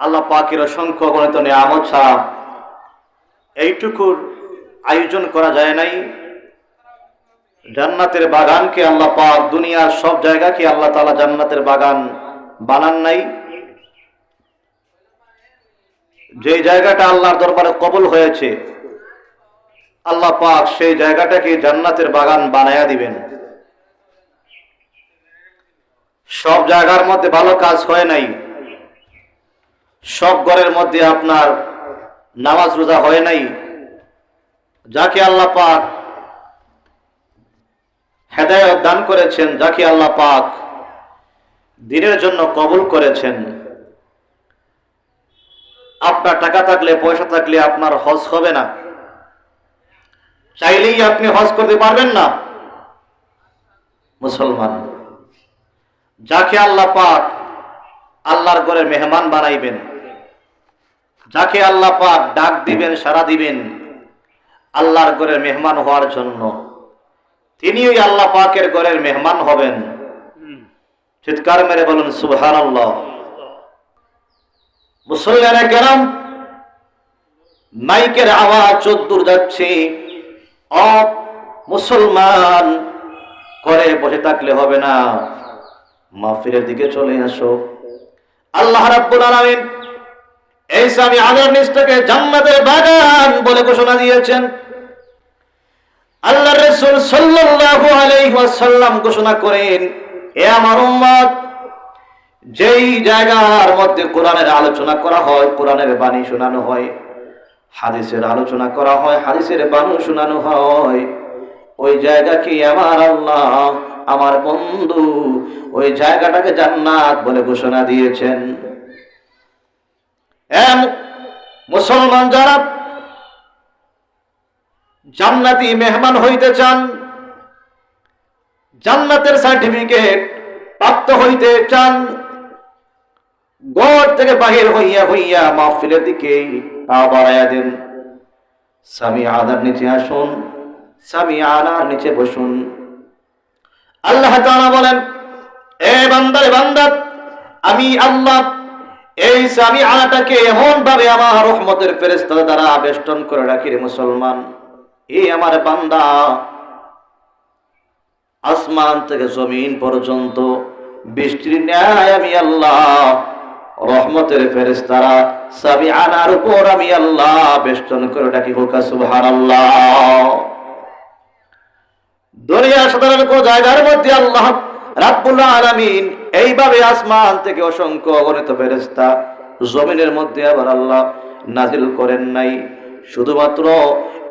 আল্লাহ পাকের অসংখ্য গণিত নিয়ামত ছাড়া এইটুকুর আয়োজন করা যায় নাই। জান্নাতের বাগানকে আল্লাহ পাক দুনিয়ার সব জায়গাকে আল্লাহ তালা জান্নাতের বাগান বানান নাই। যে জায়গাটা আল্লাহর দরবারে কবল হয়েছে, আল্লাহ পাক সেই জায়গাটাকে জান্নাতের বাগান বানায়া দিবেন। সব জায়গার মধ্যে ভালো কাজ হয় নাই। সব ঘরের মধ্যে আপনার নামাজ রোজা হয় নাই। যাকে আল্লাহ পাক হেদায়ত দান করেছেন, যাকে আল্লাহ পাক দিনের জন্য কবুল করেছেন, আপনার টাকা থাকলে, পয়সা থাকলে আপনার হজ হবে না। চাইলেই আপনি হজ করতে পারবেন না। মুসলমান, যাকে আল্লাহ পাক আল্লাহর ঘরে মেহমান বানাইবেন। যাকে আল্লাহ পাক ডাক দিবেন সারা দিবেন, আল্লাহর ঘরের মেহমান হওয়ার জন্য। তিনি ওই আল্লাহ পাকের ঘরের মেহমান হবেন। চিৎকার মেরে বলুন সুবহান আল্লাহ মুসল্লারা কেরাম, মাইকের আওয়াজ চোদ্দুর যাচ্ছে। অ মুসলমান করে বসে থাকলে হবে না। মাহফিলের দিকে চলে আসো। আল্লাহ রাব্বুল আলামিন এই স্বামী আদর নিষ্ঠাকে জান্নাতের বাগান বলে ঘোষণা দিয়েছেন। আল্লাহ রাসূল সাল্লাল্লাহু আলাইহি ওয়াসাল্লাম ঘোষণা করেন, এ আমার উম্মত, যেই জায়গার মধ্যে কোরআনের আলোচনা করা হয়, কোরআনের বাণী শোনানো হয়, হাদিসের আলোচনা করা হয়, হাদিসের বাণী শোনানো হয়, ওই জায়গাকে আমার আল্লাহ? আমার বন্ধু ওই জায়গাটাকে জান্নাত বলে ঘোষণা দিয়েছেন। মুসলমান যারা জান্নাতি মেহমান হইতে চান, জান্নাতের সার্টিফিকেট প্রাপ্ত হইতে চান গড় থেকে বাহির হইয়া হইয়া মাহফিলের দিকে পা বাড়াইয়া দেন। স্বামী আদার নিচে আসুন, স্বামী আনার নিচে বসুন। আল্লাহ বলেন, এ বান্দারে বান্দাত আমি আল্লাহ, এই স্বামী আনাটাকে এমন ভাবে আমার রহমতের ফেরেস্তা দ্বারা আবেষ্টন করে রাখি রে মুসলমান। এই আমার বান্দা, আসমান থেকে জমিন পর্যন্ত বৃষ্টির ন্যায় আমি আল্লাহ, রহমতের ফেরেস্তারা সাবি আনার উপর আমি আল্লাহ বেষ্টন করে ডাকি হোকা সুবহান আল্লাহ দুনিয়া সাধারণ কোন জায়গার মধ্যে আল্লাহ রাব্বুল আলামিন এইভাবে আসমান থেকে অসংখ্য অগণিত ফেরেস্তা জমিনের মধ্যে আবার আল্লাহ নাজিল করেন নাই। শুধুমাত্র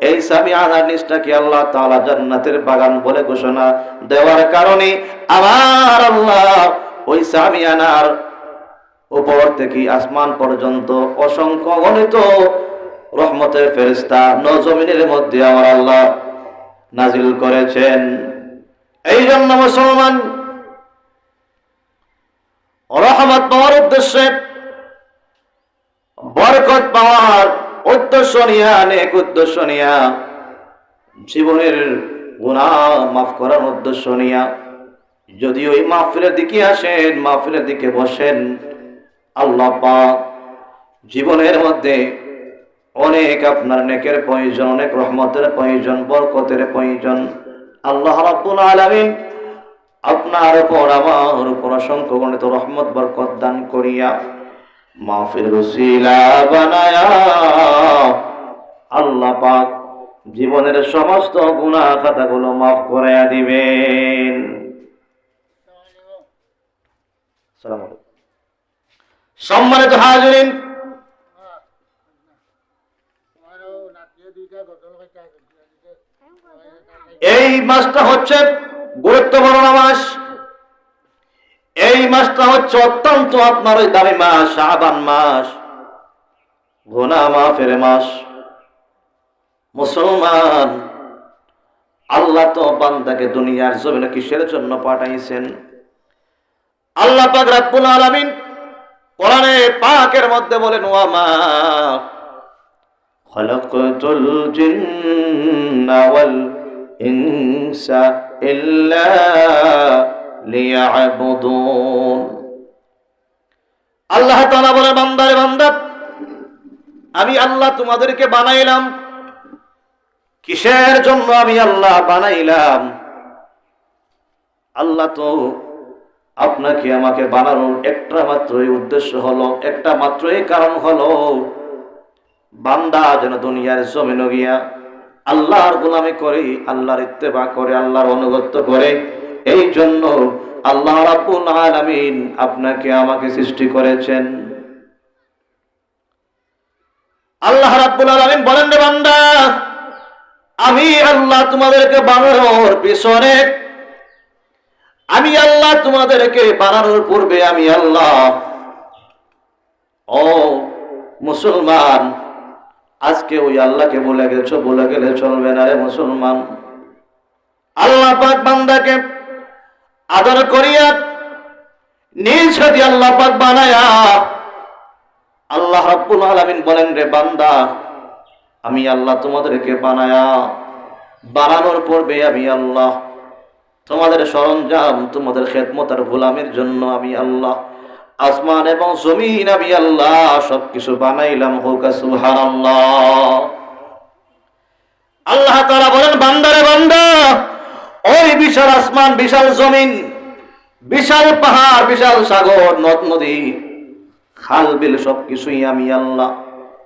এই স্বামী আনার নিষ্ঠাকে আল্লাহ তাআলা জান্নাতের বাগান বলে ঘোষণা দেওয়ার কারণে আবার আল্লাহ ওই স্বামী আনার উপর থেকে আসমান পর্যন্ত অসংখ্য গণিত রহমতের ফেরিস্তা নজমিনের মধ্যে আমার আল্লাহ নাজিল করেছেন। এই জন্য মুসলমান, রহমত পাওয়ার উদ্দেশ্যে বরকত পাওয়ার উদ্দেশ্য নিয়া অনেক উদ্দেশ্য নিয়া, জীবনের গুণা মাফ করার উদ্দেশ্য নিয়া যদি ওই মাহফিলের দিকে আসেন, মাহফিলের দিকে বসেন, আল্লাহ পাক জীবনের মধ্যে অনেক আপনার নেকের প্রয়োজন, অনেক রহমতের প্রয়োজন, বরকতের প্রয়োজন। আল্লাহ রাব্বুল আলামিন আপনার উপর, আমার উপর অসংখ্য গণিত রহমত, বরকত দান করিয়া মাহফিল রসিলা বানায়া আল্লাহ পাক জীবনের সমস্ত গুনাহ খাতাগুলো মাফ করে দিবেন। সম্মানিত হাজরিন এই মাসটা হচ্ছে গুরুত্বপূর্ণ মাস। এই মাসটা হচ্ছে অত্যন্ত আপনার ওই দামি মাস, শাবান মাস, ঘোনা মাফের মাস। মুসলমান, আল্লাহ তো বান্দাকে দুনিয়ার জমিনে কিসের জন্য পাঠাইছেন? আল্লাহ পাক রাব্বুল আলামিন কোরআনে পাকের মধ্যে বলেন ওয়ামা খলাকতুল জিন্না ওয়াল ইনসা ইল্লা লিয়াবুদুন। আল্লাহ তাআলা বলে বান্দারে বান্দা, আমি আল্লাহ তোমাদেরকে বানাইলাম। কিসের জন্য আমি আল্লাহ বানাইলাম? আল্লাহ তো আপনাকে আমাকে বানানোর একটা মাত্রই উদ্দেশ্য হলো, একটা মাত্রই কারণ হলো, বান্দা যেন দুনিয়ার জমিন গিয়া আল্লাহর গোলামি করে, আল্লাহর ইত্তেবা করে, আল্লাহর অনুগত্য করে এই জন্য আল্লাহ আলামিন আপনাকে আমাকে সৃষ্টি করেছেন। আল্লাহ রাব্বুল আলামিন বলেন রে বান্দা, আমি আল্লাহ তোমাদেরকে বানানোর পিছনে, আমি আল্লাহ তোমাদেরকে বানানোর পূর্বে আমি আল্লাহ। ও মুসলমান আজকে ওই আল্লাহকে বলে গেছো, বলে গেলে চলবে না রে মুসলমান। আল্লাহ পাক বান্দাকে আদর করিয়া নিজ হাতে আল্লাহ পাক বানায়া আল্লাহ রাব্বুল আলামিন বলেন, রে বান্দা, আমি আল্লাহ তোমাদেরকে বানায়া, বানানোর পূর্বে আমি আল্লাহ। তোমাদের সরঞ্জাম, তোমাদের খেদমত আর গোলামের জন্য আমি আল্লাহ। আসমান এবং জমিন, আমি আল্লাহ সবকিছু বানাইলাম। হোক আল্লাহ তাআলা বলেন, বান্দারে বান্দা, ওই বিশাল আসমান, বিশাল জমিন, বিশাল পাহাড়, বিশাল সাগর, নদ, নদী, খাল, বিল সবকিছুই আমি আল্লাহ।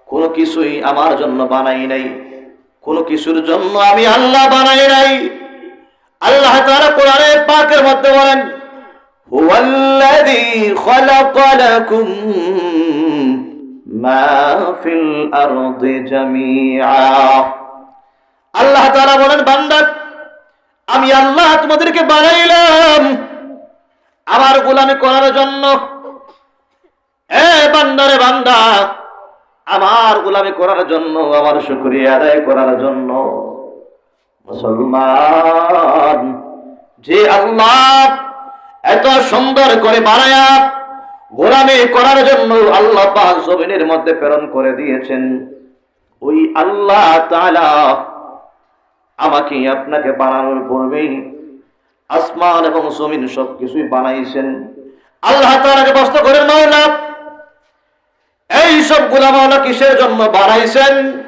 কোনো কিছুই আমার জন্য বানাই নাই। কোনো কিছুর জন্য আমি আল্লাহ বানাই নাই। আল্লাহ তাআলা কোরআনে পাকের মধ্যে বলেন হুয়াল্লাযী খালাকা লাকুম মা ফিল আরদি জামিআ। আল্লাহ তাআলা বলেন, বান্দা, আমি আল্লাহ তোমাদেরকে বানাইলাম। আমার গোলামি করার জন্য। এ বান্দারে বান্দা, আমার গোলামি করার জন্য, আমার শুকরিয়া আদায় করার জন্য। মুসলমান, যে আল্লাহ এত সুন্দর করে বানায়া গোলামি করার জন্য আল্লাহ পাক জমিনের মধ্যে প্রেরণ করে দিয়েছেন। ওই আল্লাহ তাআলা আমাকে আপনাকে বানানোর পূর্বেই আসমান এবং জমিন সবকিছুই বানাইছেন। আল্লাহ তাআলাকে প্রশ্ন নয় না এই সব গুলামাওলা কিসের জন্য বানাইছেন?